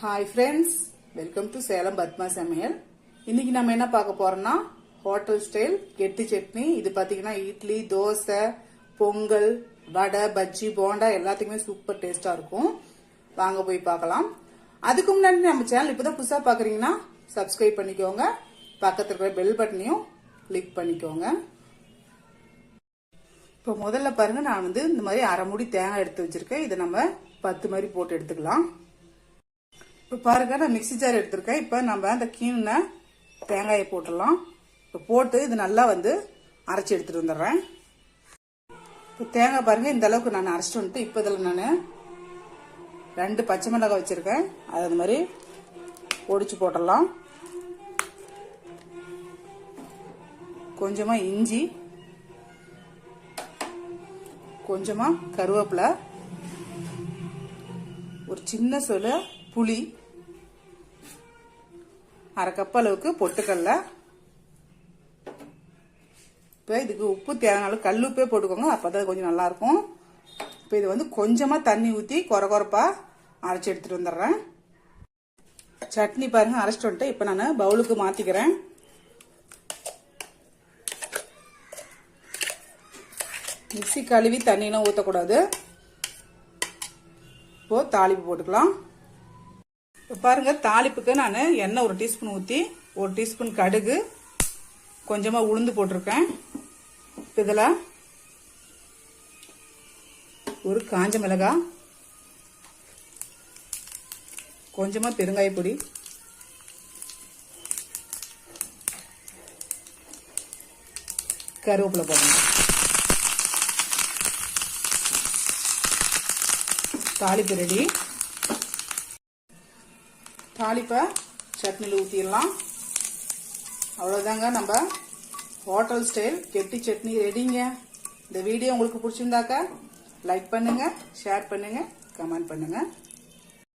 Hi friends welcome to Salem Padma சமையல் இன்னைக்கு நம்ம என்ன பார்க்க போறோம்னா ஹோட்டல் ஸ்டைல் கெட்டி சட்னி. இது பாத்தீங்கன்னா இட்லி தோசை பொங்கல் வடை பஜ்ஜி போண்டா எல்லாத்துக்குமே சூப்பர் டேஸ்டா இருக்கும். வாங்க போய் பார்க்கலாம். அதுக்கு முன்னாடி நம்ம சேனல் இப்பதான் புதுசா பாக்குறீங்கன்னா சப்ஸ்கிரைப் பண்ணிக்கோங்க. பக்கத்தில் இருக்கிற பெல் பட்டனையும் கிளிக் பண்ணிக்கோங்க. இப்போ முதல்ல பாருங்க நான் வந்து இந்த மாதிரி அரை மூடி தேங்காய் எடுத்து வச்சிருக்கேன். இதை நம்ம பத்து மாதிரி போட்டு எடுத்துக்கலாம். இப்போ பாருங்க நான் மிக்ஸி ஜார் எடுத்திருக்கேன். இப்போ நம்ம அந்த கீழ தேங்காயை போட்டுடலாம். இப்போ போட்டு இது நல்லா வந்து அரைச்சி எடுத்துட்டு வந்துடுறேன். இப்போ தேங்காய் பாருங்கள் இந்த அளவுக்கு நான் அரைச்சிட்டு வந்துட்டு இப்போ இதில் நான் ரெண்டு பச்சை மிளகாய் வச்சுருக்கேன். அது அந்த மாதிரி ஒடிச்சு போட்டுடலாம். கொஞ்சமாக இஞ்சி கொஞ்சமாக கருவேப்பிலை ஒரு சின்ன சொல்லு புளி அரை கப் அளவுக்கு பொட்டுக்கடல. இப்போ இதுக்கு உப்பு தேவையான கல் உப்பே போட்டுக்கோங்க அப்போதான் கொஞ்சம் நல்லாயிருக்கும். இப்போ இது வந்து கொஞ்சமாக தண்ணி ஊற்றி குறை குறைப்பா அரைச்சி எடுத்துகிட்டு வந்துடுறேன். சட்னி பாருங்க அரைச்சிட்டு வந்துட்டு இப்போ நான் பவுலுக்கு மாற்றிக்கிறேன் மிக்ஸி கழுவி தண்ணியெலாம் ஊற்றக்கூடாது இப்போது தாளிப்பு போட்டுக்கலாம். இப்போ பாருங்கள் தாளிப்புக்கு நான் எண்ணெய் ஒரு டீஸ்பூன் ஊற்றி ஒரு டீஸ்பூன் கடுகு கொஞ்சமாக உளுந்து போட்டிருக்கேன். இதில் ஒரு காஞ்ச மிளகாய் கொஞ்சமாக பெருங்காய பொடி கருவேப்பிலை போடணும். தாளிப்பு ரெடி தாளிப்பை சட்னியில் ஊற்றிடலாம் அவ்வளோதாங்க நம்ம ஹோட்டல் ஸ்டைல் கெட்டி சட்னி ரெடிங்க இந்த வீடியோ உங்களுக்கு பிடிச்சிருந்தாக்கா லைக் பண்ணுங்க ஷேர் பண்ணுங்க கமெண்ட் பண்ணுங்க.